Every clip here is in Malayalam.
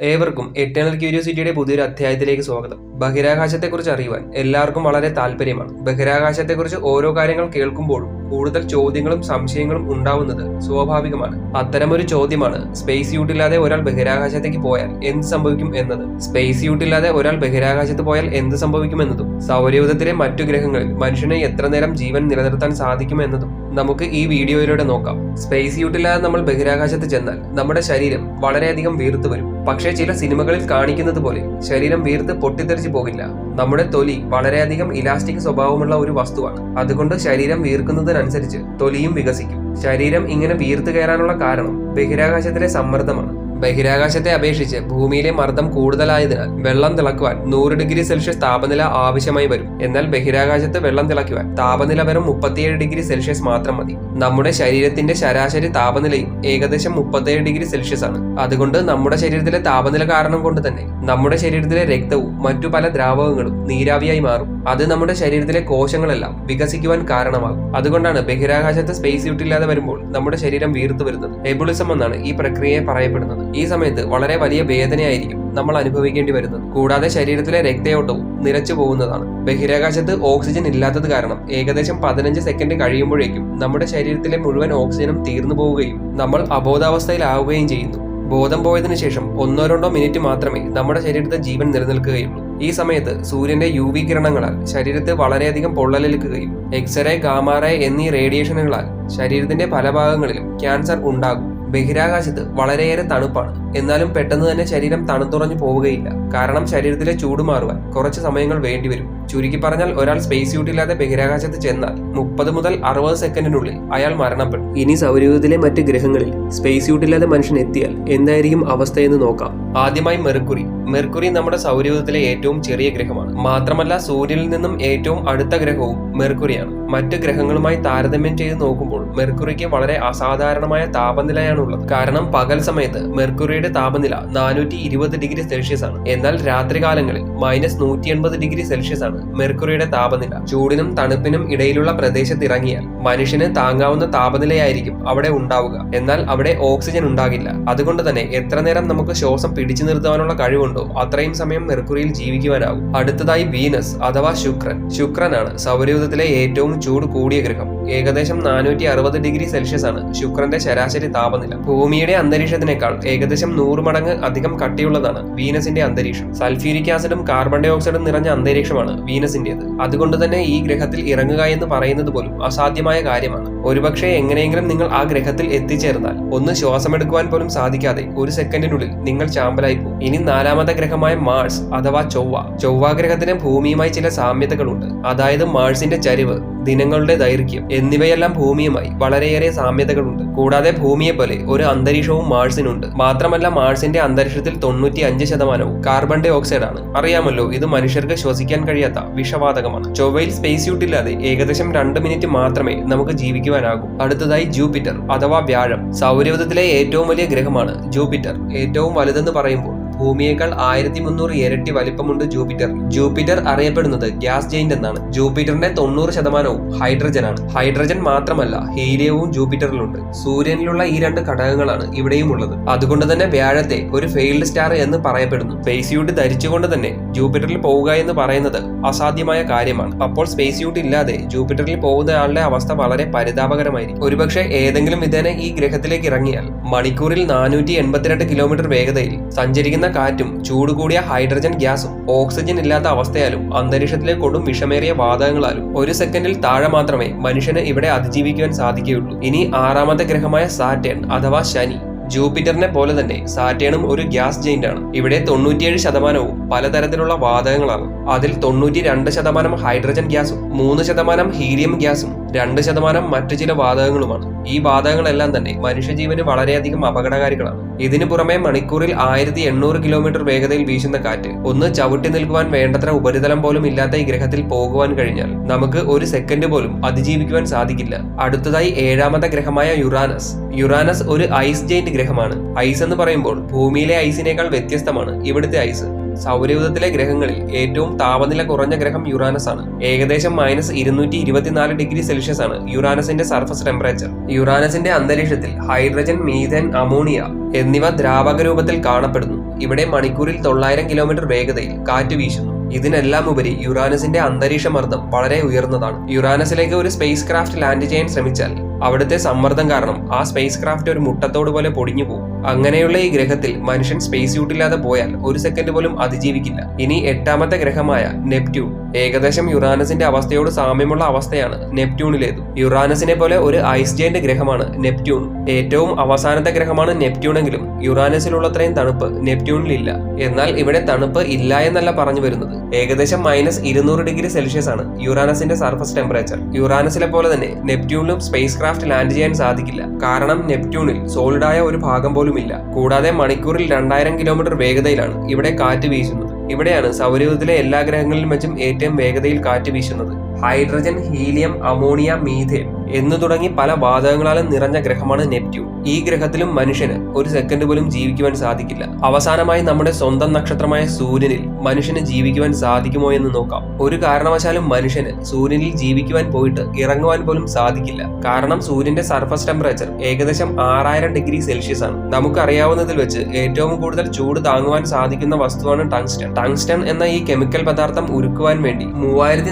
ഏവർക്കും എറ്റേണൽ ക്യൂരിയോസിറ്റിയുടെ പുതിയൊരു അധ്യായത്തിലേക്ക് സ്വാഗതം. ബഹിരാകാശത്തെക്കുറിച്ച് അറിയുവാൻ എല്ലാവർക്കും വളരെ താല്പര്യമാണ് ബഹിരാകാശത്തെക്കുറിച്ച് ഓരോ കാര്യങ്ങൾ കേൾക്കുമ്പോഴും കൂടുതൽ ചോദ്യങ്ങളും സംശയങ്ങളും ഉണ്ടാവുന്നത് സ്വാഭാവികമാണ്. അത്തരമൊരു ചോദ്യമാണ് സ്പേസ് യൂട്ടില്ലാതെ ഒരാൾ ബഹിരാകാശത്തേക്ക് പോയാൽ എന്ത് സംഭവിക്കും എന്നത്. സ്പേസ് യൂട്ടില്ലാതെ ഒരാൾ ബഹിരാകാശത്ത് പോയാൽ എന്ത് സംഭവിക്കും എന്നതും സൗരയൂഥത്തിലെ മറ്റു ഗ്രഹങ്ങളിൽ മനുഷ്യനെ എത്ര നേരം ജീവൻ നിലനിർത്താൻ സാധിക്കും എന്നതും നമുക്ക് ഈ വീഡിയോയിലൂടെ നോക്കാം. സ്പേസ് യൂട്ടില്ലാതെ നമ്മൾ ബഹിരാകാശത്ത് ചെന്നാൽ നമ്മുടെ ശരീരം വളരെയധികം വീർത്തു വരും. പക്ഷേ ചില സിനിമകളിൽ കാണിക്കുന്നത് പോലെ ശരീരം വീർത്ത് പൊട്ടിത്തെറിച്ച് പോകില്ല. നമ്മുടെ തൊലി വളരെയധികം ഇലാസ്റ്റിക് സ്വഭാവമുള്ള ഒരു വസ്തുവാണ്. അതുകൊണ്ട് ശരീരം വീർക്കുന്നതിനനുസരിച്ച് തൊലിയും വികസിക്കും. ശരീരം ഇങ്ങനെ വീർത്തു കയറാനുള്ള കാരണം ബഹിരാകാശത്തിലെ സമ്മർദ്ദമാണ്. ബഹിരാകാശത്തെ അപേക്ഷിച്ച് ഭൂമിയിലെ മർദ്ദം കൂടുതലായതിനാൽ വെള്ളം തിളക്കുവാൻ നൂറ് ഡിഗ്രി സെൽഷ്യസ് താപനില ആവശ്യമായി വരും. എന്നാൽ ബഹിരാകാശത്ത് വെള്ളം തിളക്കുവാൻ താപനില വെറും മുപ്പത്തിയേഴ് ഡിഗ്രി സെൽഷ്യസ് മാത്രം മതി. നമ്മുടെ ശരീരത്തിന്റെ ശരാശരി താപനിലയും ഏകദേശം മുപ്പത്തിയേഴ് ഡിഗ്രി സെൽഷ്യസ് ആണ്. അതുകൊണ്ട് നമ്മുടെ ശരീരത്തിലെ താപനില കാരണം കൊണ്ട് തന്നെ നമ്മുടെ ശരീരത്തിലെ രക്തവും മറ്റു പല ദ്രാവകങ്ങളും നീരാവിയായി മാറും. അത് നമ്മുടെ ശരീരത്തിലെ കോശങ്ങളെല്ലാം വികസിക്കുവാൻ കാരണമാകും. അതുകൊണ്ടാണ് ബഹിരാകാശത്ത് സ്പേസ് യൂട്ടില്ലാതെ വരുമ്പോൾ നമ്മുടെ ശരീരം വീർത്തു വരുന്നത്. എബുളിസം എന്നാണ് ഈ പ്രക്രിയയെ പറയപ്പെടുന്നത്. ഈ സമയത്ത് വളരെ വലിയ വേദനയായിരിക്കും നമ്മൾ അനുഭവിക്കേണ്ടി വരുന്നത്. കൂടാതെ ശരീരത്തിലെ രക്തയോട്ടവും നിരച്ചു പോകുന്നതാണ്. ബഹിരാകാശത്ത് ഓക്സിജൻ ഇല്ലാത്തത് കാരണം ഏകദേശം പതിനഞ്ച് സെക്കൻഡ് കഴിയുമ്പോഴേക്കും നമ്മുടെ ശരീരത്തിലെ മുഴുവൻ ഓക്സിജനും തീർന്നു പോവുകയും നമ്മൾ അബോധാവസ്ഥയിലാവുകയും ചെയ്യുന്നു. ബോധം പോയതിനു ശേഷം ഒന്നോ രണ്ടോ മിനിറ്റ് മാത്രമേ നമ്മുടെ ശരീരത്തെ ജീവൻ നിലനിൽക്കുകയുള്ളൂ. ഈ സമയത്ത് സൂര്യന്റെ യു വി കിരണങ്ങളാൽ ശരീരത്തെ വളരെയധികം പൊള്ളലേൽക്കുകയും എക്സ്റേ ഗാമാറേ എന്നീ റേഡിയേഷനുകളാൽ ശരീരത്തിന്റെ പല ഭാഗങ്ങളിലും ക്യാൻസർ ഉണ്ടാകും. ബഹിരാകാശത്ത് വളരെയേറെ തണുപ്പാണ്. എന്നാലും പെട്ടെന്ന് തന്നെ ശരീരം തണുത്തുറഞ്ഞു പോവുകയില്ല. കാരണം ശരീരത്തിലെ ചൂട് മാറുവാൻ കുറച്ച് സമയങ്ങൾ വേണ്ടിവരും. ചുരുക്കി പറഞ്ഞാൽ ഒരാൾ സ്പേസ് സ്യൂട്ട് ഇല്ലാതെ ബഹിരാകാശത്ത് ചെന്നാൽ മുപ്പത് മുതൽ അറുപത് സെക്കൻഡിനുള്ളിൽ അയാൾ മരണപ്പെടും. ഇനി സൗരയൂഥത്തിലെ മറ്റ് ഗ്രഹങ്ങളിൽ സ്പേസ് സ്യൂട്ട് ഇല്ലാതെ മനുഷ്യൻ എത്തിയാൽ എന്തായിരിക്കും അവസ്ഥയെന്ന് നോക്കാം. ആദ്യമായി മെർക്കുറി. മെർക്കുറി നമ്മുടെ സൗരയൂഥത്തിലെ ഏറ്റവും ചെറിയ ഗ്രഹമാണ്. മാത്രമല്ല സൂര്യനിൽ നിന്നും ഏറ്റവും അടുത്ത ഗ്രഹവും മെർക്കുറിയാണ്. മറ്റ് ഗ്രഹങ്ങളുമായി താരതമ്യം ചെയ്ത് നോക്കുമ്പോൾ മെർക്കുറിക്ക് വളരെ അസാധാരണമായ താപനിലയാണ് ഉള്ളത് കാരണം പകൽ സമയത്ത് മെർക്കുറിയുടെ താപനില നാനൂറ്റി ഇരുപത് ഡിഗ്രി സെൽഷ്യസ് ആണ്. എന്നാൽ രാത്രികാലങ്ങളിൽ മൈനസ് നൂറ്റി എൺപത് ഡിഗ്രി സെൽഷ്യസ് ആണ് മെർക്കുറിയുടെ താപനില. ചൂടിനും തണുപ്പിനും ഇടയിലുള്ള പ്രദേശത്ത് ഇറങ്ങിയാൽ മനുഷ്യന് താങ്ങാവുന്ന താപനിലയായിരിക്കും അവിടെ ഉണ്ടാവുക. എന്നാൽ അവിടെ ഓക്സിജൻ ഉണ്ടാകില്ല. അതുകൊണ്ട് തന്നെ എത്ര നേരം നമുക്ക് ശ്വാസം പിടിച്ചു നിർത്താനുള്ള കഴിവുണ്ടോ അത്രയും സമയം മെർക്കുറിയിൽ ജീവിക്കുവാനാകും അടുത്തതായി വീനസ് അഥവാ ശുക്രൻ. ശുക്രനാണ് സൗരയൂഥത്തിലെ ഏറ്റവും ചൂട് കൂടിയ ഗ്രഹം. ഏകദേശം നാനൂറ്റി അറുപത് ഡിഗ്രി സെൽഷ്യസ് ആണ്. ശുക്രന്റെ ശരാശരി താപനില. ഭൂമിയുടെ അന്തരീക്ഷത്തിനേക്കാൾ ഏകദേശം നൂറ് മടങ്ങ് അധികം കട്ടിയുള്ളതാണ് വീനസിന്റെ അന്തരീക്ഷം. സൾഫ്യൂരിക് ആസിഡും കാർബൺ ഡൈ ഓക്സൈഡും നിറഞ്ഞ അന്തരീക്ഷമാണ് വീനസിന്റേത്. അതുകൊണ്ട് തന്നെ ഈ ഗ്രഹത്തിൽ ഇറങ്ങുക എന്ന് പറയുന്നത് പോലും അസാധ്യമായ കാര്യമാണ്. ഒരുപക്ഷെ എങ്ങനെയെങ്കിലും നിങ്ങൾ ആ ഗ്രഹത്തിൽ എത്തിച്ചേർന്നാൽ. ഒന്ന് ശ്വാസമെടുക്കുവാൻ പോലും സാധിക്കാതെ ഒരു സെക്കൻഡിനുള്ളിൽ നിങ്ങൾ ചാമ്പലായി പോകും ഇനി നാലാമത്തെ ഗ്രഹമായ മാഴ്സ് അഥവാ ചൊവ്വ. ചൊവ്വ ഗ്രഹത്തിന് ഭൂമിയുമായി ചില സാമ്യതകളുണ്ട്. അതായത് മാഴ്സിന്റെ ചരിവ് ദിനങ്ങളുടെ ദൈർഘ്യം എന്നിവയെല്ലാം ഭൂമിയുമായി വളരെയേറെ സാമ്യതകളുണ്ട്. കൂടാതെ ഭൂമിയെ പോലെ ഒരു അന്തരീക്ഷവും മാഴ്സിനുണ്ട് മാത്രമല്ല മാഴ്സിന്റെ അന്തരീക്ഷത്തിൽ തൊണ്ണൂറ്റി അഞ്ച് ശതമാനവും കാർബൺ ഡൈ ഓക്സൈഡ് ആണ് അറിയാമല്ലോ ഇത് മനുഷ്യർക്ക് ശ്വസിക്കാൻ കഴിയാത്ത വിഷവാതകമാണ്. ചൊവ്വയിൽ സ്പേസ് യൂട്ട് ഇല്ലാതെ ഏകദേശം രണ്ട് മിനിറ്റ് മാത്രമേ നമുക്ക് ജീവിക്കുവാനാകൂ അടുത്തതായി ജൂപ്പിറ്റർ അഥവാ വ്യാഴം. സൗരയൂഥത്തിലെ ഏറ്റവും വലിയ ഗ്രഹമാണ് ജൂപ്പിറ്റർ. ഏറ്റവും വലുതെന്ന് പറയുമ്പോൾ ഭൂമിയേക്കാൾ ആയിരത്തി മുന്നൂറ് ഇരട്ടി വലിപ്പമുണ്ട് ജൂപ്പിറ്റർ. ജൂപ്പിറ്റർ അറിയപ്പെടുന്നത് ഗ്യാസ് ജെയിന്റ് എന്നാണ്. ജൂപ്പിറ്ററിന്റെ തൊണ്ണൂറ് ശതമാനവും ഹൈഡ്രജൻ ആണ് ഹൈഡ്രജൻ മാത്രമല്ല ഹീലിയവും ജൂപ്പിറ്ററിലുണ്ട്. സൂര്യനിലുള്ള ഈ രണ്ട് ഘടകങ്ങളാണ് ഇവിടെയും ഉള്ളത് അതുകൊണ്ട് തന്നെ വ്യാഴത്തെ ഒരു ഫെയിൽഡ് സ്റ്റാർ എന്ന് പറയപ്പെടുന്നു. സ്പേസ് യൂട്ട് ധരിച്ചുകൊണ്ട് തന്നെ ജൂപ്പിറ്ററിൽ പോവുക എന്ന് പറയുന്നത് അസാധ്യമായ കാര്യമാണ്. അപ്പോൾ സ്പേസ് യൂട്ട് ഇല്ലാതെ ജൂപ്പിറ്ററിൽ പോകുന്ന ആളുടെ അവസ്ഥ വളരെ പരിതാപകരമായിരിക്കും. ഒരുപക്ഷെ ഏതെങ്കിലും വിധേന ഈ ഗ്രഹത്തിലേക്ക് ഇറങ്ങിയാൽ മണിക്കൂറിൽ നാനൂറ്റി എൺപത്തിരണ്ട് കിലോമീറ്റർ വേഗതയിൽ സഞ്ചരിക്കുന്ന കാറ്റും ചൂട് കൂടിയ ഹൈഡ്രജൻ ഗ്യാസും ഓക്സിജൻ ഇല്ലാത്ത അവസ്ഥയാലും അന്തരീക്ഷത്തിലെ കൊടും വിഷമേറിയ വാതകങ്ങളാലും ഒരു സെക്കൻഡിൽ താഴെ മാത്രമേ മനുഷ്യന് ഇവിടെ അതിജീവിക്കുവാൻ സാധിക്കുകയുള്ളൂ. ഇനി ആറാമത്തെ ഗ്രഹമായ സാറ്റേൺ അഥവാ ശനി ജൂപ്പിറ്ററിനെ പോലെ തന്നെ സാറ്റേണും ഒരു ഗ്യാസ് ജെയിന്റ് ആണ് ഇവിടെ തൊണ്ണൂറ്റിയേഴ് ശതമാനവും പലതരത്തിലുള്ള വാതകങ്ങളാണ്. അതിൽ തൊണ്ണൂറ്റി രണ്ട് ശതമാനം ഹൈഡ്രജൻ ഗ്യാസും മൂന്ന് ശതമാനം ഹീലിയം ഗ്യാസും രണ്ട് ശതമാനം മറ്റു ചില വാതകങ്ങളുമാണ്. ഈ വാതകങ്ങളെല്ലാം തന്നെ മനുഷ്യജീവന് വളരെയധികം അപകടകാരികളാണ്. ഇതിനു പുറമെ മണിക്കൂറിൽ ആയിരത്തി എണ്ണൂറ് കിലോമീറ്റർ വേഗതയിൽ വീശുന്ന കാറ്റ് ഒന്ന് ചവിട്ടി നിൽക്കുവാൻ വേണ്ടത്ര ഉപരിതലം പോലും ഇല്ലാത്ത ഈ ഗ്രഹത്തിൽ പോകുവാൻ കഴിഞ്ഞാൽ നമുക്ക് ഒരു സെക്കൻഡ് പോലും അതിജീവിക്കുവാൻ സാധിക്കില്ല. അടുത്തതായി ഏഴാമത്തെ ഗ്രഹമായ യുറാനസ്. യുറാനസ് ഒരു ഐസ് ജെയിന്റ് ഗ്രഹമാണ്. ഐസ് എന്ന് പറയുമ്പോൾ ഭൂമിയിലെ ഐസിനേക്കാൾ വ്യത്യസ്തമാണ് ഇവിടുത്തെ ഐസ്. സൗരയൂഥത്തിലെ ഗ്രഹങ്ങളിൽ ഏറ്റവും താപനില കുറഞ്ഞ ഗ്രഹം യുറാനസ് ആണ്. ഏകദേശം മൈനസ് ഇരുന്നൂറ്റി ഇരുപത്തിനാല് ഡിഗ്രി സെൽഷ്യസ് ആണ് യുറാനസിന്റെ സർഫസ് ടെമ്പറേച്ചർ യുറാനസിന്റെ അന്തരീക്ഷത്തിൽ ഹൈഡ്രജൻ മീഥൻ അമോണിയ എന്നിവ ദ്രാവക രൂപത്തിൽ കാണപ്പെടുന്നു. ഇവിടെ മണിക്കൂറിൽ തൊള്ളായിരം കിലോമീറ്റർ വേഗതയിൽ കാറ്റ് വീശുന്നു. ഇതിനെല്ലാം ഉപരി യുറാനസിന്റെ അന്തരീക്ഷ മർദ്ദം വളരെ ഉയർന്നതാണ്. യുറാനസിലേക്ക് ഒരു സ്പേസ് ക്രാഫ്റ്റ് ലാൻഡ് ചെയ്യാൻ ശ്രമിച്ചാൽ അവിടുത്തെ സമ്മർദ്ദം കാരണം ആ സ്പേസ് ക്രാഫ്റ്റ് ഒരു മുട്ടത്തോട് പോലെ പൊടിഞ്ഞു പോകും അങ്ങനെയുള്ള ഈ ഗ്രഹത്തിൽ മനുഷ്യൻ സ്പേസ് സ്യൂട്ടില്ലാതെ പോയാൽ ഒരു സെക്കൻഡ് പോലും അതിജീവിക്കില്ല. ഇനി എട്ടാമത്തെ ഗ്രഹമായ നെപ്റ്റ്യൂൺ. ഏകദേശം യുറാനസിന്റെ അവസ്ഥയോട് സാമ്യമുള്ള അവസ്ഥയാണ് നെപ്റ്റ്യൂണിലേത്. യുറാനസിനെ പോലെ ഒരു ഐസ് ഗ്രഹമാണ് നെപ്റ്റ്യൂൺ. ഏറ്റവും അവസാനത്തെ ഗ്രഹമാണ് നെപ്റ്റ്യൂണെങ്കിലും യുറാനസിലുള്ളത്രയും തണുപ്പ് നെപ്റ്റ്യൂണിലില്ല. എന്നാൽ ഇവിടെ തണുപ്പ് ഇല്ല എന്നല്ല പറഞ്ഞു വരുന്നത്. ഏകദേശം മൈനസ് ഇരുന്നൂറ് ഡിഗ്രി സെൽഷ്യസ് ആണ് യുറാനസിന്റെ സർഫസ് ടെമ്പറേച്ചർ യുറാനസിലെ പോലെ തന്നെ നെപ്റ്റ്യൂണിലും സ്പേസ് ക്രാഫ്റ്റ് ലാൻഡ് ചെയ്യാൻ സാധിക്കില്ല. കാരണം നെപ്റ്റ്യൂണിൽ സോളിഡായ ഒരു ഭാഗം പോലും ഇല്ല കൂടാതെ മണിക്കൂറിൽ രണ്ടായിരം കിലോമീറ്റർ വേഗതയിലാണ് ഇവിടെ കാറ്റ് വീശുന്നത്. ഇവിടെയാണ് സൗരയൂഥത്തിലെ എല്ലാ ഗ്രഹങ്ങളിലും വെച്ചും ഏറ്റവും വേഗതയിൽ കാറ്റ് വീശുന്നത്. ഹൈഡ്രജൻ ഹീലിയം അമോണിയ മീഥേൻ എന്നു തുടങ്ങി പല വാതകങ്ങളാലും നിറഞ്ഞ ഗ്രഹമാണ് നെപ്റ്റ്യൂൺ. ഈ ഗ്രഹത്തിലും മനുഷ്യന് ഒരു സെക്കൻഡ് പോലും ജീവിക്കുവാൻ സാധിക്കില്ല. അവസാനമായി നമ്മുടെ സ്വന്തം നക്ഷത്രമായ സൂര്യനിൽ മനുഷ്യന് ജീവിക്കുവാൻ സാധിക്കുമോ എന്ന് നോക്കാം. ഒരു കാരണവശാലും മനുഷ്യന് സൂര്യനിൽ ജീവിക്കുവാൻ പോയിട്ട് ഇറങ്ങുവാൻ പോലും സാധിക്കില്ല. കാരണം സൂര്യന്റെ സർഫസ് ടെമ്പറേച്ചർ ഏകദേശം ആറായിരം ഡിഗ്രി സെൽഷ്യസ് ആണ്. നമുക്കറിയാവുന്നതിൽ വെച്ച് ഏറ്റവും കൂടുതൽ ചൂട് താങ്ങുവാൻ സാധിക്കുന്ന വസ്തുവാണ് ടങ്സ്റ്റൺ. ടങ്സ്റ്റൺ എന്ന ഈ കെമിക്കൽ പദാർത്ഥം ഉരുക്കുവാൻ വേണ്ടി മൂവായിരത്തി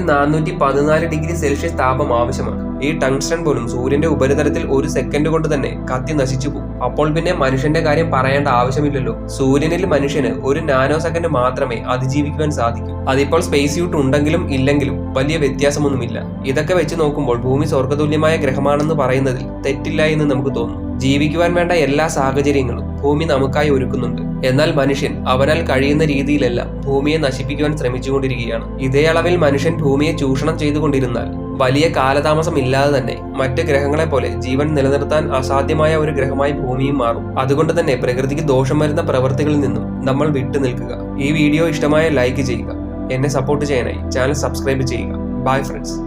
ഡിഗ്രി സെൽഷ്യസ് താപം ആവശ്യമാണ്. ഈ ടങ്സ്റ്റൺ പോലും സൂര്യന്റെ ഉപരിതലത്തിൽ ഒരു സെക്കൻഡ് കൊണ്ട് തന്നെ കത്തി നശിച്ചു പോകും. അപ്പോൾ പിന്നെ മനുഷ്യന്റെ കാര്യം പറയേണ്ട ആവശ്യമില്ലല്ലോ. സൂര്യനിൽ മനുഷ്യന് ഒരു നാനോ സെക്കൻഡ് മാത്രമേ അതിജീവിക്കുവാൻ സാധിക്കൂ. അതിപ്പോൾ സ്പേസ് യൂട്ട് ഉണ്ടെങ്കിലും ഇല്ലെങ്കിലും വലിയ വ്യത്യാസമൊന്നുമില്ല. ഇതൊക്കെ വെച്ച് നോക്കുമ്പോൾ ഭൂമി സ്വർഗതുല്യമായ ഗ്രഹമാണെന്ന് പറയുന്നതിൽ തെറ്റില്ല എന്ന് നമുക്ക് തോന്നുന്നു ജീവിക്കുവാൻ വേണ്ട എല്ലാ സാഹചര്യങ്ങളും ഭൂമി നമുക്കായി ഒരുക്കുന്നുണ്ട്. എന്നാൽ മനുഷ്യൻ അവനാൽ കഴിയുന്ന രീതിയിലെല്ലാം ഭൂമിയെ നശിപ്പിക്കുവാൻ ശ്രമിച്ചുകൊണ്ടിരിക്കുകയാണ്. ഇതേ അളവിൽ മനുഷ്യൻ ഭൂമിയെ ചൂഷണം ചെയ്തുകൊണ്ടിരുന്നാൽ വലിയ കാലതാമസം ഇല്ലാതെ തന്നെ മറ്റ് ഗ്രഹങ്ങളെ പോലെ ജീവൻ നിലനിർത്താൻ അസാധ്യമായ ഒരു ഗ്രഹമായി ഭൂമിയും മാറും. അതുകൊണ്ട് തന്നെ പ്രകൃതിക്ക് ദോഷം വരുന്ന പ്രവൃത്തികളിൽ നിന്നും നമ്മൾ വിട്ടുനിൽക്കുക ഈ വീഡിയോ ഇഷ്ടമായ ലൈക്ക് ചെയ്യുക. എന്നെ സപ്പോർട്ട് ചെയ്യാനായി ചാനൽ സബ്സ്ക്രൈബ് ചെയ്യുക. Bye friends.